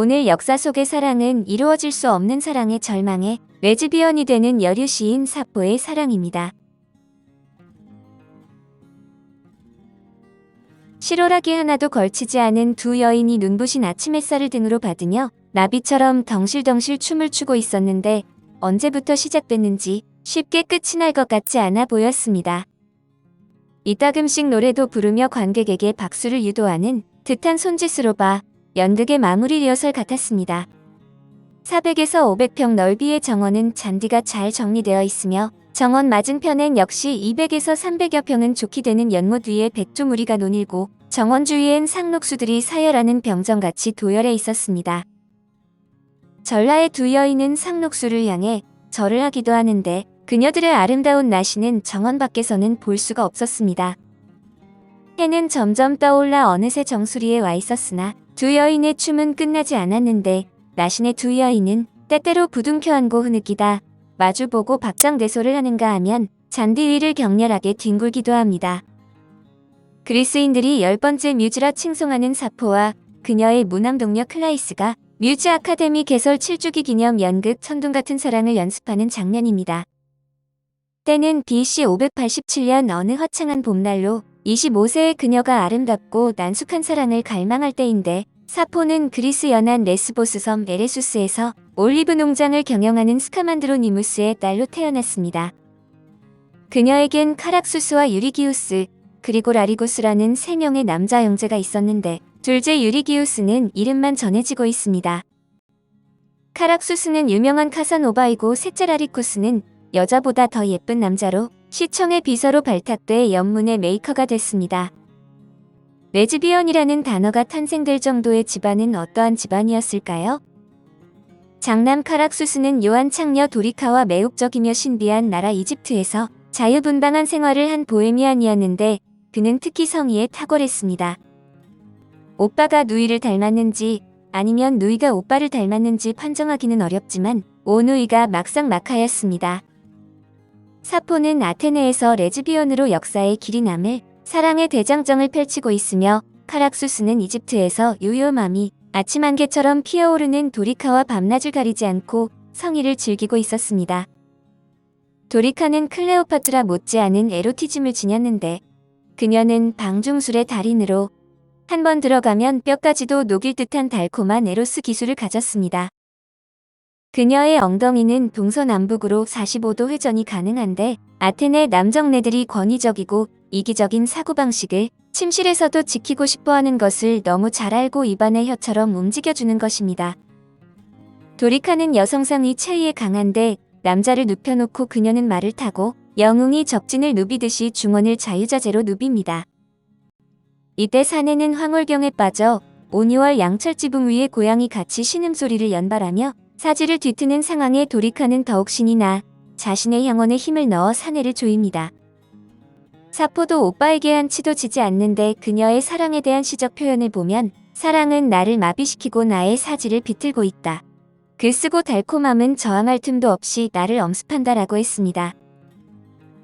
오늘 역사 속의 사랑은 이루어질 수 없는 사랑의 절망에 레즈비언이 되는 여류 시인 사포의 사랑입니다. 실오라기 하나도 걸치지 않은 두 여인이 눈부신 아침 햇살을 등으로 받으며 나비처럼 덩실덩실 춤을 추고 있었는데 언제부터 시작됐는지 쉽게 끝이 날 것 같지 않아 보였습니다. 이따금씩 노래도 부르며 관객에게 박수를 유도하는 듯한 손짓으로 봐 연극의 마무리 리허설 같았습니다. 400에서 500평 넓이의 정원은 잔디가 잘 정리되어 있으며 정원 맞은편엔 역시 200에서 300여 평은 좋게 되는 연못 위에 백조무리가 논일고 정원 주위엔 상록수들이 사열하는 병정같이 도열해 있었습니다. 전라의 두 여인은 상록수를 향해 절을 하기도 하는데 그녀들의 아름다운 나시는 정원 밖에서는 볼 수가 없었습니다. 해는 점점 떠올라 어느새 정수리에 와 있었으나 두 여인의 춤은 끝나지 않았는데 나신의 두 여인은 때때로 부둥켜 안고 흐느끼다 마주보고 박장대소를 하는가 하면 잔디 위를 격렬하게 뒹굴기도 합니다. 그리스인들이 열 번째 뮤즈라 칭송하는 사포와 그녀의 무남 동료 클라이스가 뮤즈 아카데미 개설 7주기 기념 연극 천둥 같은 사랑을 연습하는 장면입니다. 때는 BC 587년 어느 화창한 봄날로 25세의 그녀가 아름답고 난숙한 사랑을 갈망할 때인데 사포는 그리스 연안 레스보스 섬 에레수스에서 올리브 농장을 경영하는 스카만드로니무스의 딸로 태어났습니다. 그녀에겐 카락수스와 유리기우스 그리고 라리고스라는 세 명의 남자 형제가 있었는데 둘째 유리기우스는 이름만 전해지고 있습니다. 카락수스는 유명한 카사노바이고 셋째 라리코스는 여자보다 더 예쁜 남자로 시청의 비서로 발탁돼 연문의 메이커가 됐습니다. 레즈비언이라는 단어가 탄생될 정도의 집안은 어떠한 집안이었을까요? 장남 카락수스는 요한 창녀 도리카와 매혹적이며 신비한 나라 이집트에서 자유분방한 생활을 한 보헤미안이었는데 그는 특히 성의에 탁월했습니다. 오빠가 누이를 닮았는지 아니면 누이가 오빠를 닮았는지 판정하기는 어렵지만 오누이가 막상 막하였습니다. 사포는 아테네에서 레즈비언으로 역사의 길이 남을 사랑의 대장정을 펼치고 있으며 카락수스는 이집트에서 요요맘이 아침 안개처럼 피어오르는 도리카와 밤낮을 가리지 않고 성의를 즐기고 있었습니다. 도리카는 클레오파트라 못지않은 에로티즘을 지녔는데 그녀는 방중술의 달인으로 한 번 들어가면 뼈까지도 녹일 듯한 달콤한 에로스 기술을 가졌습니다. 그녀의 엉덩이는 동서남북으로 45도 회전이 가능한데 아테네 남정네들이 권위적이고 이기적인 사고방식을 침실에서도 지키고 싶어하는 것을 너무 잘 알고 입안의 혀처럼 움직여주는 것입니다. 도리카는 여성상의 체위에 강한데 남자를 눕혀놓고 그녀는 말을 타고 영웅이 적진을 누비듯이 중원을 자유자재로 누빕니다. 이때 사내는 황홀경에 빠져 오니월 양철지붕 위에 고양이 같이 신음소리를 연발하며 사지를 뒤트는 상황에 도리카는 더욱 신이 나 자신의 향원에 힘을 넣어 사내를 조입니다. 사포도 오빠에게 한 치도 지지 않는데 그녀의 사랑에 대한 시적 표현을 보면 사랑은 나를 마비시키고 나의 사지를 비틀고 있다. 글 쓰고 달콤함은 저항할 틈도 없이 나를 엄습한다라고 했습니다.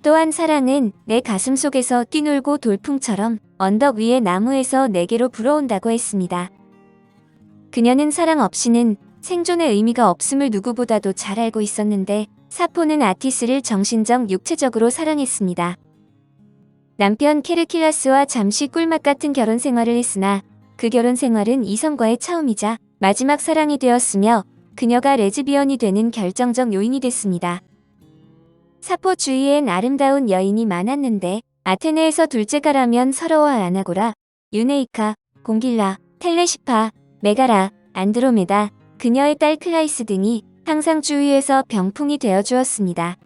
또한 사랑은 내 가슴 속에서 뛰놀고 돌풍처럼 언덕 위의 나무에서 내게로 불어온다고 했습니다. 그녀는 사랑 없이는 생존의 의미가 없음을 누구보다도 잘 알고 있었는데 사포는 아티스를 정신적 육체적으로 사랑했습니다. 남편 케르킬라스와 잠시 꿀맛 같은 결혼 생활을 했으나 그 결혼 생활은 이성과의 처음이자 마지막 사랑이 되었으며 그녀가 레즈비언이 되는 결정적 요인이 됐습니다. 사포 주위엔 아름다운 여인이 많았는데 아테네에서 둘째가라면 서러와 아나고라, 유네이카, 공길라, 텔레시파, 메가라, 안드로메다, 그녀의 딸 클라이스 등이 항상 주위에서 병풍이 되어 주었습니다.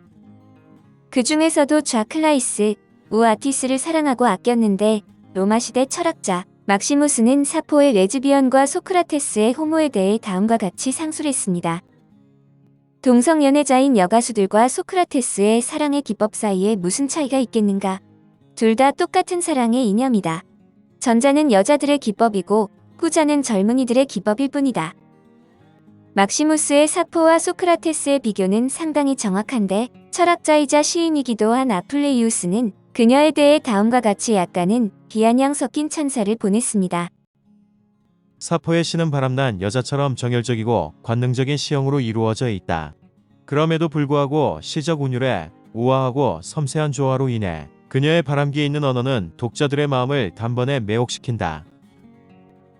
그 중에서도 좌 클라이스, 우 아티스를 사랑하고 아꼈는데 로마 시대 철학자 막시무스는 사포의 레즈비언과 소크라테스의 호모에 대해 다음과 같이 상술했습니다. 동성 연애자인 여가수들과 소크라테스의 사랑의 기법 사이에 무슨 차이가 있겠는가? 둘 다 똑같은 사랑의 이념이다. 전자는 여자들의 기법이고 후자는 젊은이들의 기법일 뿐이다. 막시무스의 사포와 소크라테스의 비교는 상당히 정확한데 철학자이자 시인이기도 한 아플레이우스는 그녀에 대해 다음과 같이 약간은 비아냥 섞인 찬사를 보냈습니다. 사포의 시는 바람난 여자처럼 정열적이고 관능적인 시형으로 이루어져 있다. 그럼에도 불구하고 시적 운율에 우아하고 섬세한 조화로 인해 그녀의 바람기에 있는 언어는 독자들의 마음을 단번에 매혹시킨다.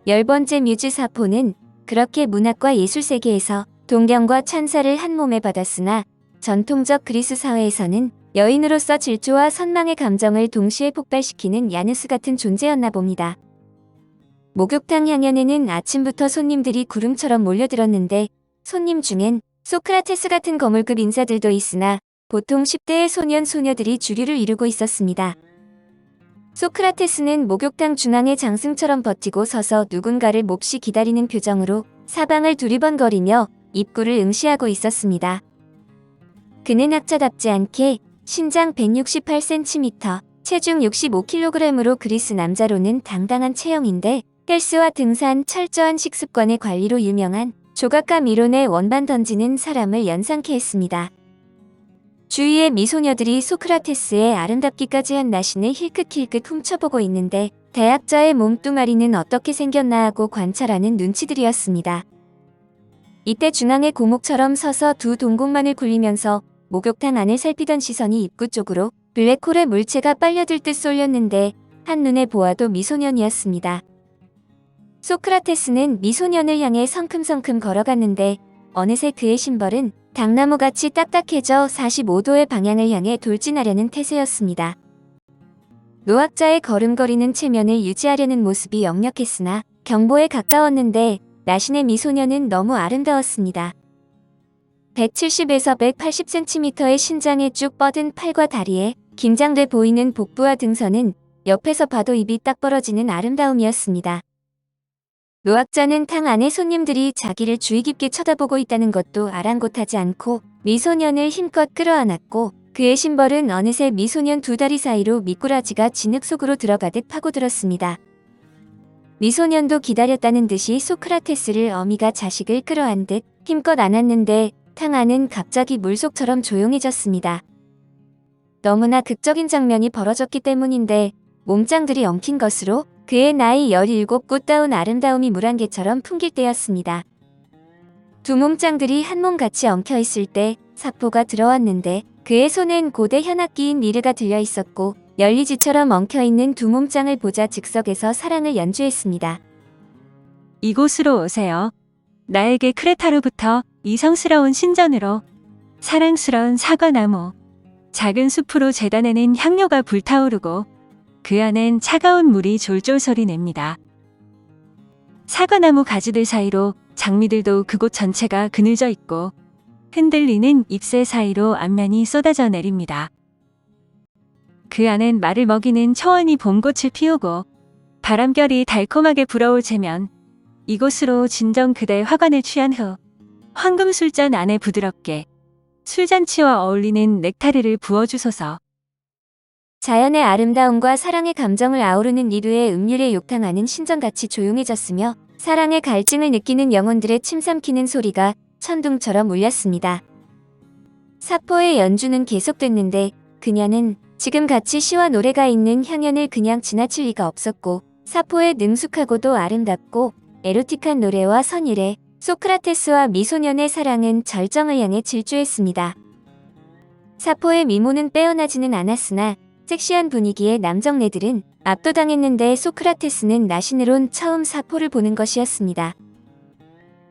열 번째 뮤즈 사포는 그렇게 문학과 예술 세계에서 동경과 찬사를 한 몸에 받았으나 전통적 그리스 사회에서는 여인으로서 질투와 선망의 감정을 동시에 폭발시키는 야누스 같은 존재였나 봅니다. 목욕탕 향연에는 아침부터 손님들이 구름처럼 몰려들었는데 손님 중엔 소크라테스 같은 거물급 인사들도 있으나 보통 10대의 소년 소녀들이 주류를 이루고 있었습니다. 소크라테스는 목욕탕 중앙에 장승처럼 버티고 서서 누군가를 몹시 기다리는 표정으로 사방을 두리번거리며 입구를 응시하고 있었습니다. 그는 학자답지 않게 신장 168cm, 체중 65kg으로 그리스 남자로는 당당한 체형인데 헬스와 등산, 철저한 식습관의 관리로 유명한 조각가 미론의 원반 던지는 사람을 연상케 했습니다. 주위의 미소녀들이 소크라테스의 아름답기까지 한 나신을 힐끗힐끗 훔쳐보고 있는데 대학자의 몸뚱아리는 어떻게 생겼나 하고 관찰하는 눈치들이었습니다. 이때 중앙에 고목처럼 서서 두 동공만을 굴리면서 목욕탕 안을 살피던 시선이 입구 쪽으로 블랙홀의 물체가 빨려들 듯 쏠렸는데 한눈에 보아도 미소년이었습니다. 소크라테스는 미소년을 향해 성큼성큼 걸어갔는데 어느새 그의 신발은 당나무같이 딱딱해져 45도의 방향을 향해 돌진하려는 태세였습니다. 노학자의 걸음거리는 체면을 유지하려는 모습이 역력했으나 경보에 가까웠는데 나신의 미소년은 너무 아름다웠습니다. 170에서 180cm의 신장에 쭉 뻗은 팔과 다리에 긴장돼 보이는 복부와 등선은 옆에서 봐도 입이 딱 벌어지는 아름다움이었습니다. 노학자는 탕 안에 손님들이 자기를 주의 깊게 쳐다보고 있다는 것도 아랑곳하지 않고 미소년을 힘껏 끌어안았고 그의 심벌은 어느새 미소년 두 다리 사이로 미꾸라지가 진흙 속으로 들어가듯 파고들었습니다. 미소년도 기다렸다는 듯이 소크라테스를 어미가 자식을 끌어안 듯 힘껏 안았는데 탕 안은 갑자기 물속처럼 조용해졌습니다. 너무나 극적인 장면이 벌어졌기 때문인데 몸짱들이 엉킨 것으로 그의 나이 17 꽃다운 아름다움이 물안개처럼 풍길 때였습니다. 두 몸짱들이 한몸 같이 엉켜 있을 때 사포가 들어왔는데 그의 손엔 고대 현악기인 리르가 들려 있었고 열리지처럼 엉켜 있는 두 몸짱을 보자 즉석에서 사랑을 연주했습니다. 이곳으로 오세요. 나에게 크레타로부터 이성스러운 신전으로 사랑스러운 사과나무, 작은 숲으로 재단에는 향료가 불타오르고 그 안엔 차가운 물이 졸졸 소리 냅니다. 사과나무 가지들 사이로 장미들도 그곳 전체가 그늘져 있고 흔들리는 잎새 사이로 안면이 쏟아져 내립니다. 그 안엔 말을 먹이는 초원이 봄꽃을 피우고 바람결이 달콤하게 불어올 채면 이곳으로 진정 그대 화관을 취한 후 황금 술잔 안에 부드럽게 술잔치와 어울리는 넥타리를 부어주소서. 자연의 아름다움과 사랑의 감정을 아우르는 리루의 음률의 욕탕 안은 신전같이 조용해졌으며 사랑의 갈증을 느끼는 영혼들의 침 삼키는 소리가 천둥처럼 울렸습니다. 사포의 연주는 계속됐는데 그녀는 지금 같이 시와 노래가 있는 향연을 그냥 지나칠 리가 없었고 사포의 능숙하고도 아름답고 에로틱한 노래와 선율에 소크라테스와 미소년의 사랑은 절정을 향해 질주했습니다. 사포의 미모는 빼어나지는 않았으나 섹시한 분위기의 남정네들은 압도당했는데 소크라테스는 나신으론 처음 사포를 보는 것이었습니다.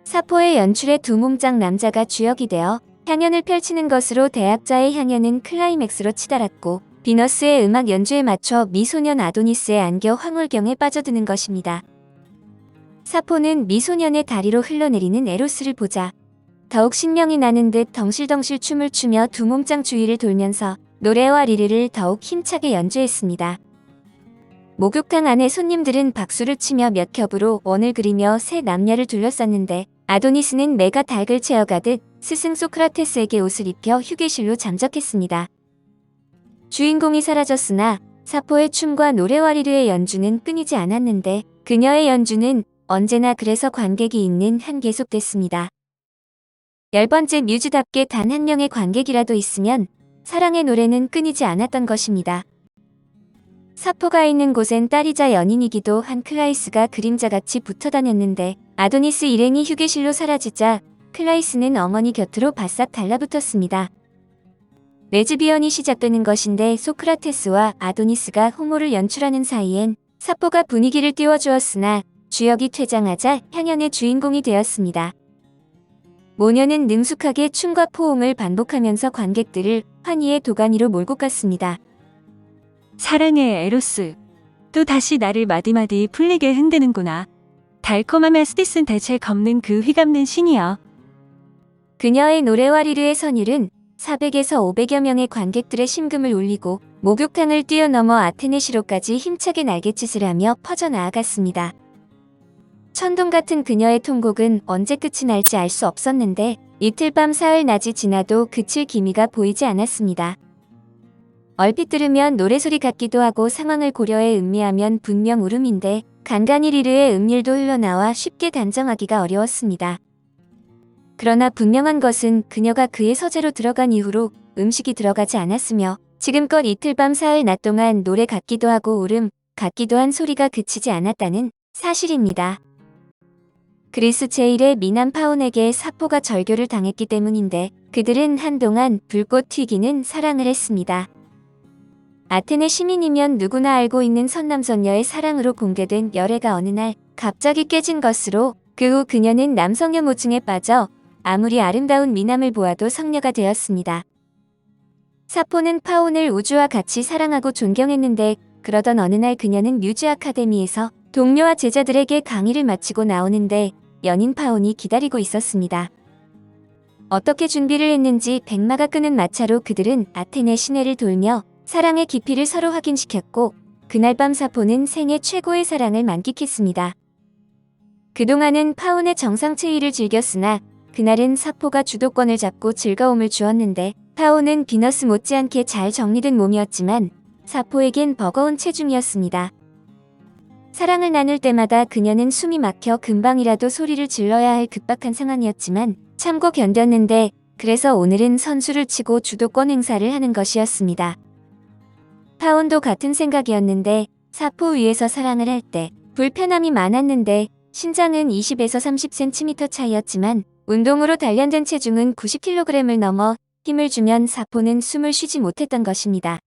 사포의 연출에 두 몸짱 남자가 주역이 되어 향연을 펼치는 것으로 대학자의 향연은 클라이맥스로 치달았고 비너스의 음악 연주에 맞춰 미소년 아도니스의 안겨 황홀경에 빠져드는 것입니다. 사포는 미소년의 다리로 흘러내리는 에로스를 보자 더욱 신명이 나는 듯 덩실덩실 춤을 추며 두 몸짱 주위를 돌면서 노래와 리르를 더욱 힘차게 연주했습니다. 목욕탕 안에 손님들은 박수를 치며 몇 겹으로 원을 그리며 새 남녀를 둘러쌌는데 아도니스는 매가 닭을 채어가듯 스승 소크라테스에게 옷을 입혀 휴게실로 잠적했습니다. 주인공이 사라졌으나 사포의 춤과 노래와 리르의 연주는 끊이지 않았는데 그녀의 연주는 언제나 그래서 관객이 있는 한 계속됐습니다. 열 번째 뮤즈답게 단 한 명의 관객이라도 있으면 사랑의 노래는 끊이지 않았던 것입니다. 사포가 있는 곳엔 딸이자 연인이기도 한 클라이스가 그림자같이 붙어 다녔는데 아도니스 일행이 휴게실로 사라지자 클라이스는 어머니 곁으로 바싹 달라붙었습니다. 레즈비언이 시작되는 것인데 소크라테스와 아도니스가 호모를 연출하는 사이엔 사포가 분위기를 띄워주었으나 주역이 퇴장하자 향연의 주인공이 되었습니다. 모녀는 능숙하게 춤과 포옹을 반복하면서 관객들을 환희의 도가니로 몰고 갔습니다. 사랑의 에로스. 또 다시 나를 마디마디 풀리게 흔드는구나. 달콤함의 스티슨 대체 겁는 그 휘감는 신이여. 그녀의 노래와 리르의 선율은 400에서 500여 명의 관객들의 심금을 울리고 목욕탕을 뛰어넘어 아테네 시로까지 힘차게 날갯짓을 하며 퍼져나아갔습니다. 천둥 같은 그녀의 통곡은 언제 끝이 날지 알 수 없었는데 이틀 밤 사흘 낮이 지나도 그칠 기미가 보이지 않았습니다. 얼핏 들으면 노래소리 같기도 하고 상황을 고려해 음미하면 분명 울음인데 간간히 리르의 음률도 흘러나와 쉽게 단정하기가 어려웠습니다. 그러나 분명한 것은 그녀가 그의 서재로 들어간 이후로 음식이 들어가지 않았으며 지금껏 이틀 밤 사흘 낮 동안 노래 같기도 하고 울음 같기도 한 소리가 그치지 않았다는 사실입니다. 그리스 제1의 미남 파운에게 사포가 절교를 당했기 때문인데 그들은 한동안 불꽃 튀기는 사랑을 했습니다. 아테네 시민이면 누구나 알고 있는 선남선녀의 사랑으로 공개된 열애가 어느 날 갑자기 깨진 것으로 그 후 그녀는 남성 혐오증에 빠져 아무리 아름다운 미남을 보아도 성녀가 되었습니다. 사포는 파온을 우주와 같이 사랑하고 존경했는데 그러던 어느 날 그녀는 뮤즈 아카데미에서 동료와 제자들에게 강의를 마치고 나오는데 연인 파온이 기다리고 있었습니다. 어떻게 준비를 했는지 백마가 끄는 마차로 그들은 아테네 시내를 돌며 사랑의 깊이를 서로 확인시켰고 그날 밤 사포는 생애 최고의 사랑을 만끽했습니다. 그동안은 파온의 정상 체위를 즐겼으나 그날은 사포가 주도권을 잡고 즐거움을 주었는데 파온은 비너스 못지않게 잘 정리된 몸이었지만 사포에겐 버거운 체중이었습니다. 사랑을 나눌 때마다 그녀는 숨이 막혀 금방이라도 소리를 질러야 할 급박한 상황이었지만 참고 견뎠는데 그래서 오늘은 선수를 치고 주도권 행사를 하는 것이었습니다. 파온도 같은 생각이었는데 사포 위에서 사랑을 할 때 불편함이 많았는데 신장은 20에서 30cm 차이였지만 운동으로 단련된 체중은 90kg을 넘어 힘을 주면 사포는 숨을 쉬지 못했던 것입니다.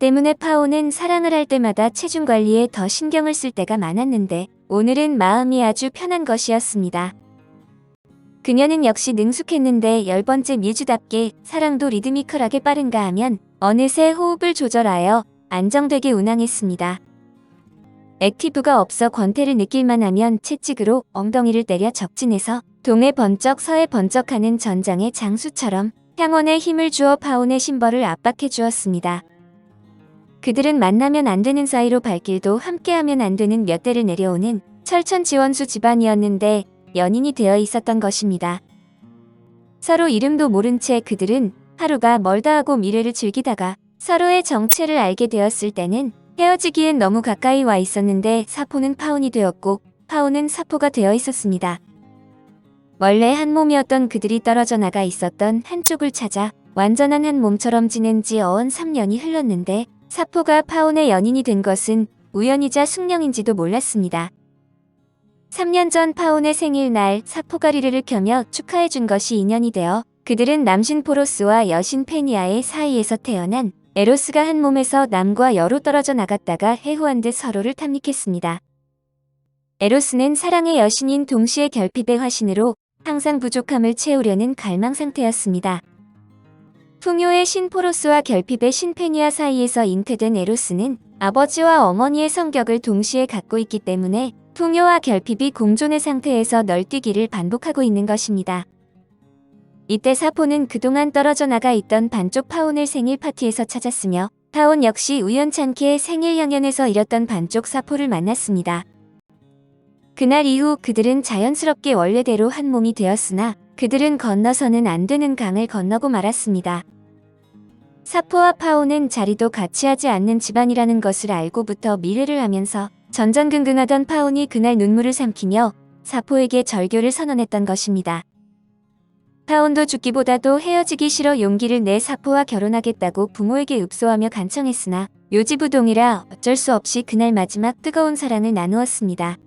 때문에 파오는 사랑을 할 때마다 체중 관리에 더 신경을 쓸 때가 많았는데 오늘은 마음이 아주 편한 것이었습니다. 그녀는 역시 능숙했는데 열 번째 뮤즈답게 사랑도 리드미컬하게 빠른가 하면 어느새 호흡을 조절하여 안정되게 운항했습니다. 액티브가 없어 권태를 느낄만 하면 채찍으로 엉덩이를 때려 적진해서 동해 번쩍 서해 번쩍하는 전장의 장수처럼 향원에 힘을 주어 파온의 심벌을 압박해 주었습니다. 그들은 만나면 안 되는 사이로 발길도 함께하면 안 되는 몇 대를 내려오는 철천 지원수 집안이었는데 연인이 되어 있었던 것입니다. 서로 이름도 모른 채 그들은 하루가 멀다 하고 미래를 즐기다가 서로의 정체를 알게 되었을 때는 헤어지기엔 너무 가까이 와 있었는데 사포는 파운이 되었고 파운은 사포가 되어 있었습니다. 원래 한 몸이었던 그들이 떨어져 나가 있었던 한쪽을 찾아 완전한 한 몸처럼 지낸 지 어언 3년이 흘렀는데 사포가 파운의 연인이 된 것은 우연이자 숙명인지도 몰랐습니다. 3년 전 파운의 생일날 사포가 리르를 켜며 축하해 준 것이 인연이 되어 그들은 남신 포로스와 여신 페니아의 사이에서 태어난 에로스가 한 몸에서 남과 여로 떨어져 나갔다가 해후한 듯 서로를 탐닉했습니다. 에로스는 사랑의 여신인 동시에 결핍의 화신으로 항상 부족함을 채우려는 갈망 상태였습니다. 풍요의 신 포로스와 결핍의 신 페니아 사이에서 잉태된 에로스는 아버지와 어머니의 성격을 동시에 갖고 있기 때문에 풍요와 결핍이 공존의 상태에서 널뛰기를 반복하고 있는 것입니다. 이때 사포는 그동안 떨어져 나가 있던 반쪽 파운을 생일 파티에서 찾았으며 파운 역시 우연찮게 생일 향연에서 잃었던 반쪽 사포를 만났습니다. 그날 이후 그들은 자연스럽게 원래대로 한 몸이 되었으나 그들은 건너서는 안 되는 강을 건너고 말았습니다. 사포와 파오는 자리도 같이 하지 않는 집안이라는 것을 알고부터 미래를 하면서 전전긍긍하던 파온이 그날 눈물을 삼키며 사포에게 절교를 선언했던 것입니다. 파온도 죽기보다도 헤어지기 싫어 용기를 내 사포와 결혼하겠다고 부모에게 읍소하며 간청했으나 요지부동이라 어쩔 수 없이 그날 마지막 뜨거운 사랑을 나누었습니다.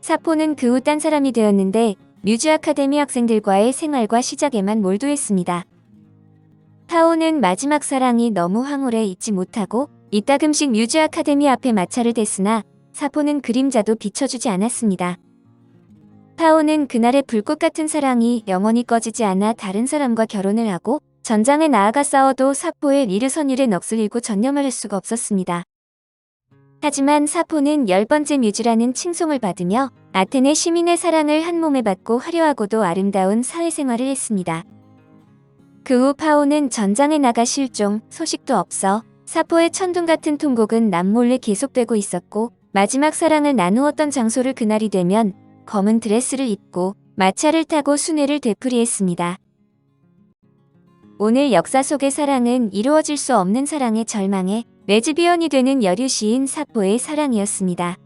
사포는 그 후 딴 사람이 되었는데 뮤즈 아카데미 학생들과의 생활과 시작에만 몰두했습니다. 파오는 마지막 사랑이 너무 황홀해 잊지 못하고 이따금씩 뮤즈 아카데미 앞에 마차를 댔으나 사포는 그림자도 비춰주지 않았습니다. 파오는 그날의 불꽃 같은 사랑이 영원히 꺼지지 않아 다른 사람과 결혼을 하고 전장에 나아가 싸워도 사포의 리르선율에 넋을 잃고 전념을 할 수가 없었습니다. 하지만 사포는 열 번째 뮤즈라는 칭송을 받으며 아테네 시민의 사랑을 한 몸에 받고 화려하고도 아름다운 사회생활을 했습니다. 그 후 파오는 전장에 나가 실종, 소식도 없어 사포의 천둥 같은 통곡은 남몰래 계속되고 있었고 마지막 사랑을 나누었던 장소를 그날이 되면 검은 드레스를 입고 마차를 타고 순회를 되풀이했습니다. 오늘 역사 속의 사랑은 이루어질 수 없는 사랑의 절망에 레즈비언이 되는 여류 시인 사포의 사랑이었습니다.